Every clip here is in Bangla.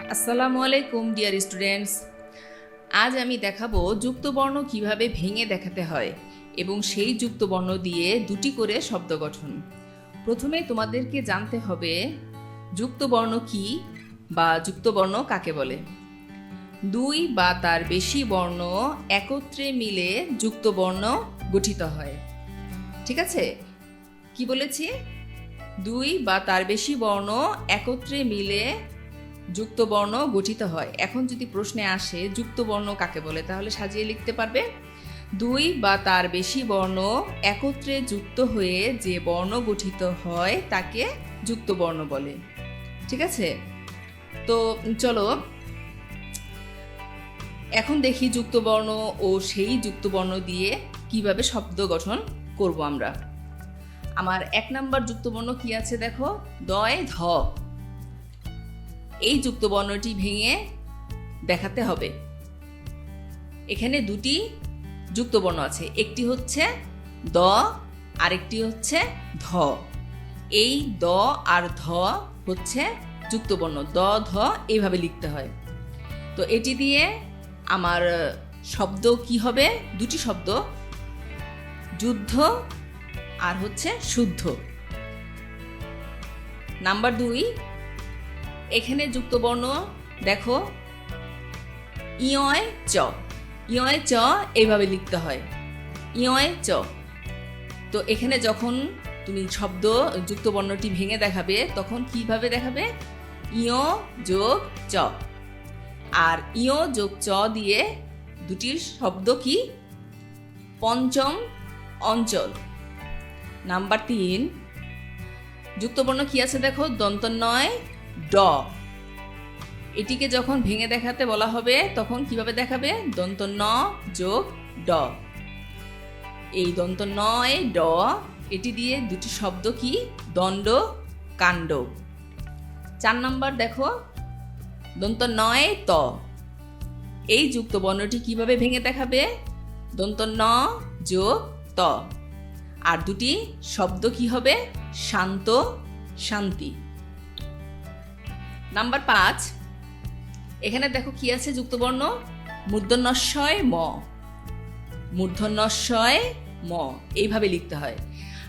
আসসালামু আলাইকুম, ডিয়ার স্টুডেন্টস। আজ আমি দেখাবো যুক্তবর্ণ কীভাবে ভেঙে দেখাতে হয় এবং সেই যুক্তবর্ণ দিয়ে দুটি করে শব্দ গঠন। প্রথমে তোমাদেরকে জানতে হবে যুক্তবর্ণ কি বা যুক্তবর্ণ কাকে বলে। দুই বা তার বেশি বর্ণ একত্রে মিলে যুক্তবর্ণ গঠিত হয়। ঠিক আছে? কি বলেছি? দুই বা তার বেশি বর্ণ একত্রে মিলে যুক্তবর্ণ গঠিত হয়। এখন যদি প্রশ্নে আসে, যুক্তবর্ণ কাকে বলে? তাহলে সাজিয়ে লিখতে পারবে। দুই বা তার বেশি বর্ণ একত্রে যুক্ত হয়ে যে বর্ণ গঠিত হয়, তাকে যুক্তবর্ণ বলে। ঠিক আছে? তো চলো, এখন দেখি যুক্তবর্ণ ও সেই যুক্তবর্ণ দিয়ে কীভাবে শব্দ গঠন করব আমরা। আমার এক নাম্বার যুক্তবর্ণ কি আছে দেখো? দয় ধ। এই যুক্তবর্ণটি ভেঙে দেখাতে হবে। এখানে দুটি যুক্তবর্ণ আছে। একটি হচ্ছে দ, আরেকটি হচ্ছে ধ। এই দ আর ধ হচ্ছে যুক্তবর্ণ দ, ধ এইভাবে লিখতে হয়। তো এটি দিয়ে আমার শব্দ কি হবে? দুটি শব্দ, যুদ্ধ আর হচ্ছে শুদ্ধ। নাম্বার দুই এখানে যুক্তবর্ণ দেখো ইয় চ। ইয় চ এইভাবে লিখতে হয়। ইয় চ। তো এখানে যখন তুমি শব্দ যুক্তবর্ণটি ভেঙে দেখাবে, তখন কীভাবে দেখাবে? ইয় যোগ চ। আর ইয় যোগ চ দিয়ে দুটি শব্দ কি? পঞ্চম অঞ্চল। নাম্বার তিন। যুক্তবর্ণ কি আছে দেখো? দন্ত নয় ড। এটিকে যখন ভেঙে দেখাতে বলা হবে, তখন কীভাবে দেখাবে? দন্ত ন যোগ ড। এই দন্ত নয় ড, এটি দিয়ে দুটি শব্দ কি? দণ্ড, কাণ্ড। চার নাম্বার দেখো। দন্ত নয় ত। এই যুক্ত বর্ণটি কীভাবে ভেঙে দেখাবে? দন্ত ন যোগ ত। আর দুটি শব্দ কি হবে? শান্ত, শান্তি। নাম্বার পাঁচ, এখানে দেখো কি আছে? যুক্তবর্ণ মূর্ধন্যস্বয় ম। মূর্ধন্যস্বয় ম। এইভাবে লিখতে হয়।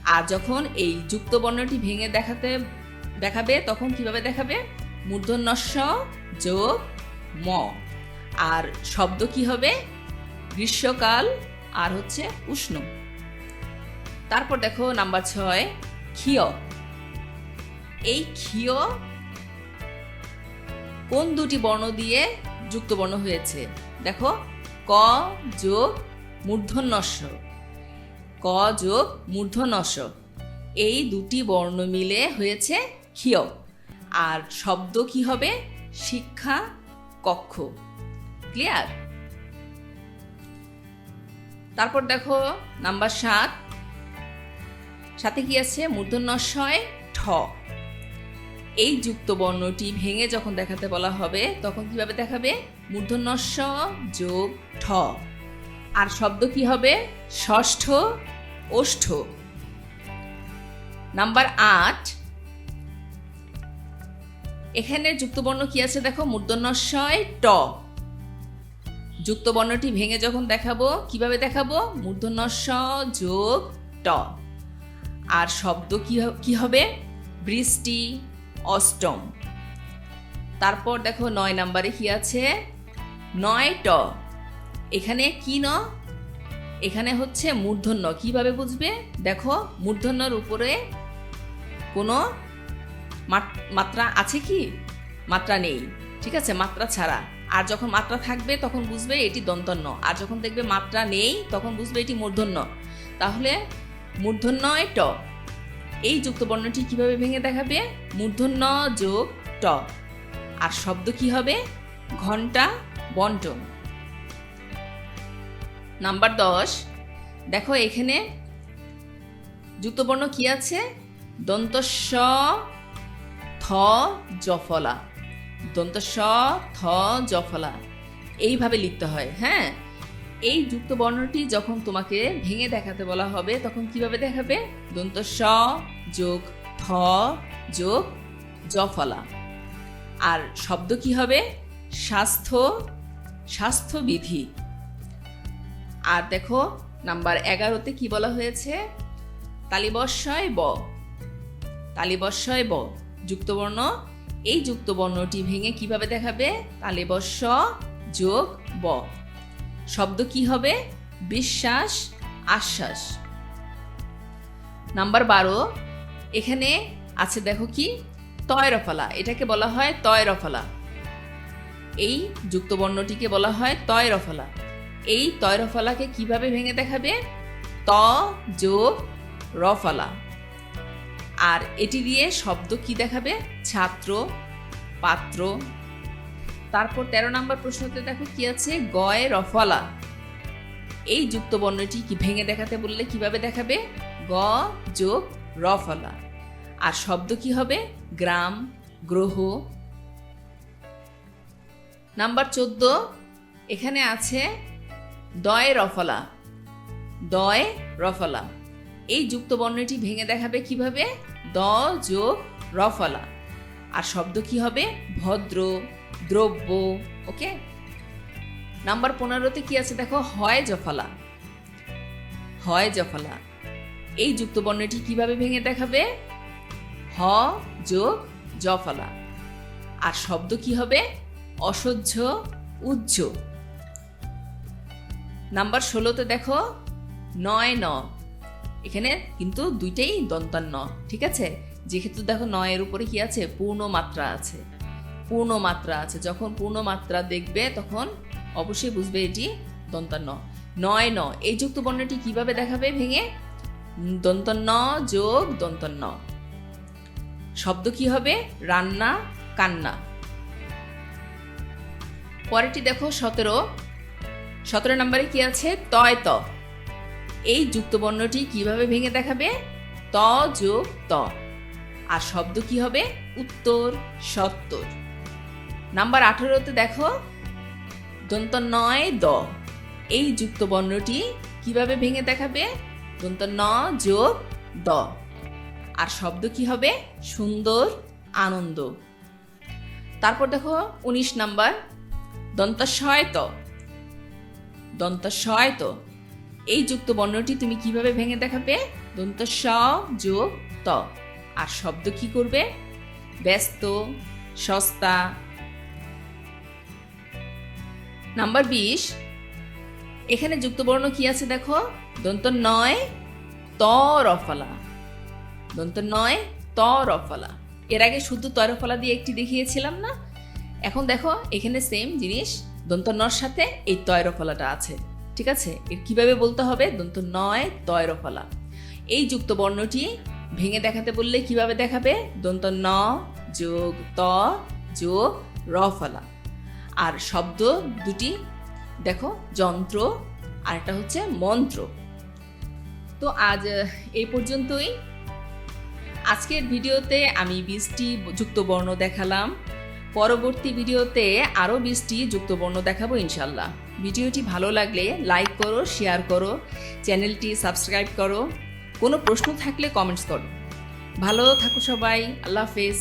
আর যখন এই যুক্তবর্ণটি ভেঙে দেখাতে, দেখাবে, তখন কীভাবে দেখাবে? মূর্ধন্যস্ব যোগ ম। আর শব্দ কি হবে? গ্রীষ্মকাল আর হচ্ছে উষ্ণ। তারপর দেখো নাম্বার ছয়, ক্ষীয়। এই ক্ষীয় কোন দুটি বর্ণ দিয়ে যুক্ত বর্ণ হয়েছে? দেখো, ক যোগ মূর্ধন্যস্য। ক যোগ মূর্ধন্যস্য। এই দুটি বর্ণ মিলে হয়েছে ক্ষীয় আর শব্দ কি হবে? শিক্ষা কক্ষ। ক্লিয়ার? তারপর দেখো, নাম্বার সাত। সাথে কি আছে? মূর্ধন্যস্বয় ঠ। এই যুক্ত বর্ণটি ভেঙে যখন দেখাতে বলা হবে, তখন কীভাবে দেখাবে? মূর্ধন্যস্ব যোগ ঠ। আর শব্দ কি হবে? ষষ্ঠ, ওষ্ঠ। নাম্বার আট। এখানে যুক্তবর্ণ কি আছে দেখো? মূর্ধন্যস্বয় ট। যুক্তবর্ণটি ভেঙে যখন দেখাবো, কীভাবে দেখাবো? মূর্ধন্যস্ব যোগ ট। আর শব্দ কি হবে? বৃষ্টি অষ্টম। তারপর দেখো নয় নাম্বারে কি আছে? নয় ট এখানে কি ন? এখানে হচ্ছে মূর্ধন্য। কীভাবে বুঝবে? দেখো, মূর্ধন্যর উপরে কোনো মাত- মাত্রা আছে কি? মাত্রা নেই। ঠিক আছে, মাত্রা ছাড়া। আর যখন মাত্রা থাকবে, তখন বুঝবে এটি দন্তন্য। আর যখন দেখবে মাত্রা নেই, তখন বুঝবে এটি মূর্ধন্য। তাহলে মূর্ধন্যয় ট এই যুক্তবর্ণটি কীভাবে ভেঙে দেখাবে? মূর্ধন্য যোগ ট। আর শব্দ কি হবে? ঘণ্টা বন্টন। নাম্বার দশ। দেখো এখানে যুক্তবর্ণ কি আছে? দন্তস্ব থ জফলা। দন্তস্ব থ জফলা। এইভাবে লিখতে হয় হ্যাঁ? এই যুক্ত বর্ণটি যখন তোমাকে ভেঙে দেখাতে বলা হবে, তখন কীভাবে দেখাবে? দন্ত স যোগ থ যোগ জফলা। আর শব্দ কি হবে? স্বাস্থ্য, স্বাস্থ্যবিধি। আর দেখো, নাম্বার এগারোতে কি বলা হয়েছে? তালিবস্যয় ব। তালিবস্যয় ব। যুক্তবর্ণ। এই যুক্তবর্ণটি ভেঙে কীভাবে দেখাবে? তালিবস্য যোগ ব। শব্দ কি হবে? বিশ্বাস, আশ্বাস। নাম্বার বারো এখানে আছে দেখো কি? তয়রফলা। এটাকে বলা হয় তয়রফলা। এই যুক্তবর্ণটিকে বলা হয় তয়রফলা। এই তয়রফলাকে কীভাবে ভেঙে দেখাবে? ত যোগ রফলা। আর এটি দিয়ে শব্দ কি দেখাবে? ছাত্র, পাত্র। তারপর তেরো নম্বর প্রশ্নতে দেখো কি আছে? গয় রফলা। এই যুক্তবর্ণটি কি ভেঙে দেখাতে বললে কীভাবে দেখাবে? গ যোগ রফলা। আর শব্দ কি হবে? গ্রাম, গ্রহ। নাম্বার চোদ্দ, এখানে আছে দয় রফলা। দয় রফলা। এই যুক্তবর্ণটি ভেঙে দেখাবে কীভাবে? দ যোগ রফলা। আর শব্দ কি হবে? ভদ্র, দ্রব্য। ওকে? নাম্বার পনেরোতে কি আছে? দেখো, হয় জফলা। হয় জফলা। এই যুক্তবর্ণটি কীভাবে ভেঙে দেখাবে? হ, যোগ, জফলা। আর শব্দ কি হবে? অসহ্য উজ্জ নাম্বার ষোলোতে দেখো, নয়, ন। এখানে কিন্তু দুইটাই দন্তান্ন, ঠিক আছে? যেহেতু দেখো নয়ের উপরে কি আছে? পূর্ণ মাত্রা আছে। পূর্ণ মাত্রা আছে। যখন পূর্ণ মাত্রা দেখবে, তখন অবশ্যই বুঝবে এটি দন্তান্ন। নয়, ন। এই যুক্ত বর্ণটি কীভাবে দেখাবে? ভেঙে দন্তন্য যোগ দন্তন্য শব্দ কি হবে? রান্না, কান্না। পরেরটি দেখো, সতেরো। সতেরো নম্বরে কি আছে? তয়, ত। এই যুক্তবর্ণটি কীভাবে ভেঙে দেখাবে? ত যোগ ত। আর শব্দ কি হবে? উত্তর, সত্তর। নাম্বার আঠেরোতে দেখো দন্ত নয় দ। এই যুক্তবর্ণটি কীভাবে ভেঙে দেখাবে? দন্ত ন যোগ দ। আর শব্দ কি হবে? সুন্দর, আনন্দ। তারপর দেখো, উনিশ নাম্বার। দন্ত শয়ত দন্ত এই যুক্ত বর্ণটি তুমি কীভাবে ভেঙে দেখাবে? দন্ত স যোগ ত। আর শব্দ কি করবে? ব্যস্ত, সস্তা। নাম্বার বিশ। এখানে যুক্তবর্ণ কি আছে দেখো? দন্ত নয় ত রফলা দন্ত নয় ত রফলা এর আগে শুধু তরফলা দিয়ে একটি দেখিয়েছিলাম না? এখন দেখো, এখানে সেম জিনিস, দন্ত নর সাথে এই তয়রফলাটা আছে। ঠিক আছে? এর কীভাবে বলতে হবে? দন্ত নয় তয়রফলা এই যুক্ত বর্ণটি ভেঙে দেখাতে বললে কীভাবে দেখাবে? দন্ত ন যোগ ত যোগ রফলা আর শব্দ দুটি দেখো, যন্ত্র আর একটা হচ্ছে মন্ত্র। তো আজ এই পর্যন্তই। আজকের ভিডিওতে আমি বীজটি যুক্ত বর্ণ দেখালাম। পরবর্তী ভিডিওতে আরও বীজটি যুক্ত বর্ণ দেখাবো ইনশাল্লাহ। ভিডিওটি ভালো লাগলে লাইক করো, শেয়ার করো, চ্যানেলটি সাবস্ক্রাইব করো। কোনো প্রশ্ন থাকলে কমেন্টস করো। ভালো থাকো সবাই, আল্লাহ হাফেজ।